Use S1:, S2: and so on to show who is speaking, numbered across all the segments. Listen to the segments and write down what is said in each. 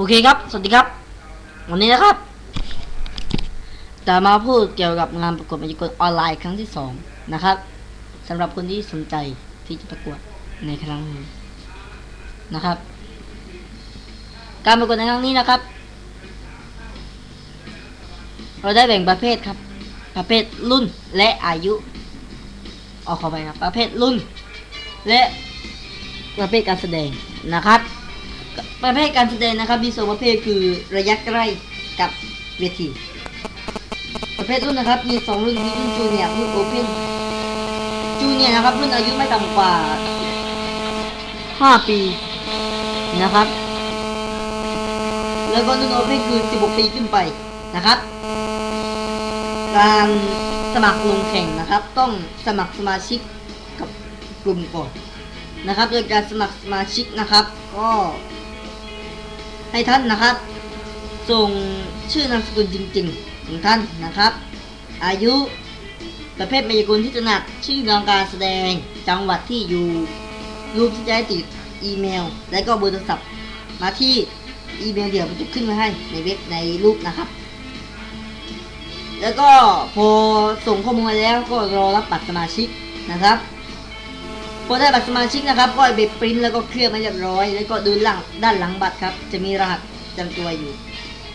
S1: โอเคครับ สวัสดีครับ วันนี้นะครับ จะมาพูดเกี่ยวกับงานประกวดมายากลออนไลน์ครั้งที่สองนะครับสำหรับคนที่สนใจที่จะประกวดในครั้งนี้นะครับ การประกวดในครั้งนี้นะครับ เราได้แบ่งประเภทครับ ประเภทรุ่นและอายุออกเข้าไปครับ ประเภทรุ่น และประเภทการแสดงนะครับ ประเภทการแสดงนะครับมีสองประเภทคือระยะใกล้กับเวที ประเภทรุ่นนะครับมีสองรุ่นมีรุ่นจูเนียร์รุ่นโอเพนจูเนียร์นะครับรุ่นอายุไม่ต่ำกว่า 5 ปีนะครับ แล้วก็รุ่นโอเพนคือ 16 ปีขึ้นไปนะครับ การสมัครลงแข่งนะครับ ต้องสมัครสมาชิกกับกลุ่มก่อนนะครับ โดยการสมัครสมาชิกนะครับ ก็ ให้ท่านนะครับ ส่งชื่อนามสกุลจริงๆของท่านนะครับ อายุประเภทมายากลที่ถนัดชื่อการการแสดงจังหวัดที่อยู่ รูปที่จะให้ติดอีเมล และก็เบอร์โทรศัพท์มาที่อีเมลเดี๋ยวมันจะขึ้นมาให้ในเว็บในรูปนะครับ แล้วก็พอส่งข้อมูลมาแล้วก็รอรับบัตรสมาชิกนะครับ พอได้บัตรสมาชิกนะครับก็ไปปริ้นแล้วก็เคลือบมาเรียบร้อย แล้วก็ดูหลังด้านหลังบัตรครับ จะมีรหัสจำตัวอยู่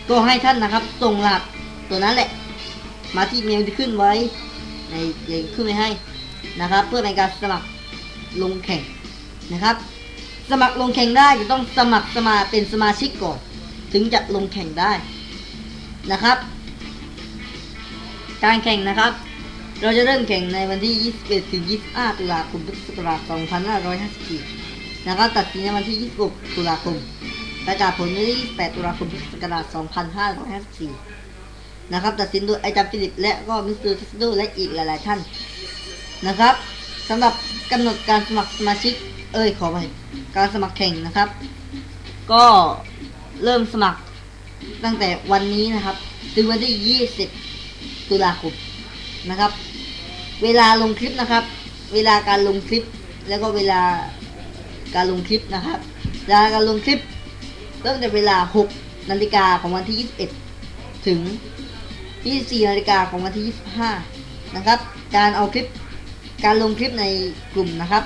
S1: ก็ให้ท่านนะครับส่งรหัสตัวนั้นแหละ มาที่เมลที่ขึ้นไว้ ในเดี๋ยวขึ้นไว้ให้นะครับ เพื่อเป็นการสมัครลงแข่งนะครับ สมัครลงแข่งได้จะต้องสมัครสมาเป็นสมาชิกก่อน ถึงจะลงแข่งได้นะครับ การแข่งนะครับ เราจะเริ่มแข่งในวันที่ 21 ถึง 25 ตุลาคม พุทธศักราช 2554 นะครับ ตัดสินในวันที่ 26 ตุลาคม ประกาศผลในวันที่ 28 ตุลาคม พุทธศักราช 2554 นะครับ ตัดสินโดยไอจัมฟิลิป และก็มิสเตอร์ทัสโดและอีกหลาย ๆ ท่าน นะครับสำหรับกำหนดการสมัครสมาชิก เอ้ย ขอไปการสมัครแข่งนะครับ ก็เริ่มสมัครตั้งแต่วันนี้นะครับ ถึงวันที่ 20 ตุลาคมนะครับ เวลาลงคลิปนะครับ เวลาการลงคลิป แล้วก็เวลาการลงคลิปนะครับเวลาการลงคลิปเริ่มแต่เวลา 6นาฬิกาของวันที่ 21 ถึง 24นาฬิกาของวันที่ 25 นะครับ การเอาคลิป การลงคลิปในกลุ่มนะครับ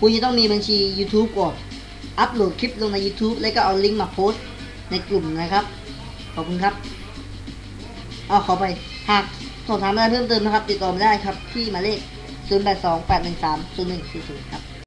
S1: คุณจะต้องมีบัญชี YouTube ก่อน อัปโหลดคลิปลงใน YouTube แล้วก็เอาลิงก์มาโพสต์ในกลุ่มนะครับ ขอบคุณครับอ๋อขอไปหาก สอบถามอะไรเพิ่มเติมนะครับ ติดต่อมาได้ครับ ที่หมายเลข 0828130140 ครับ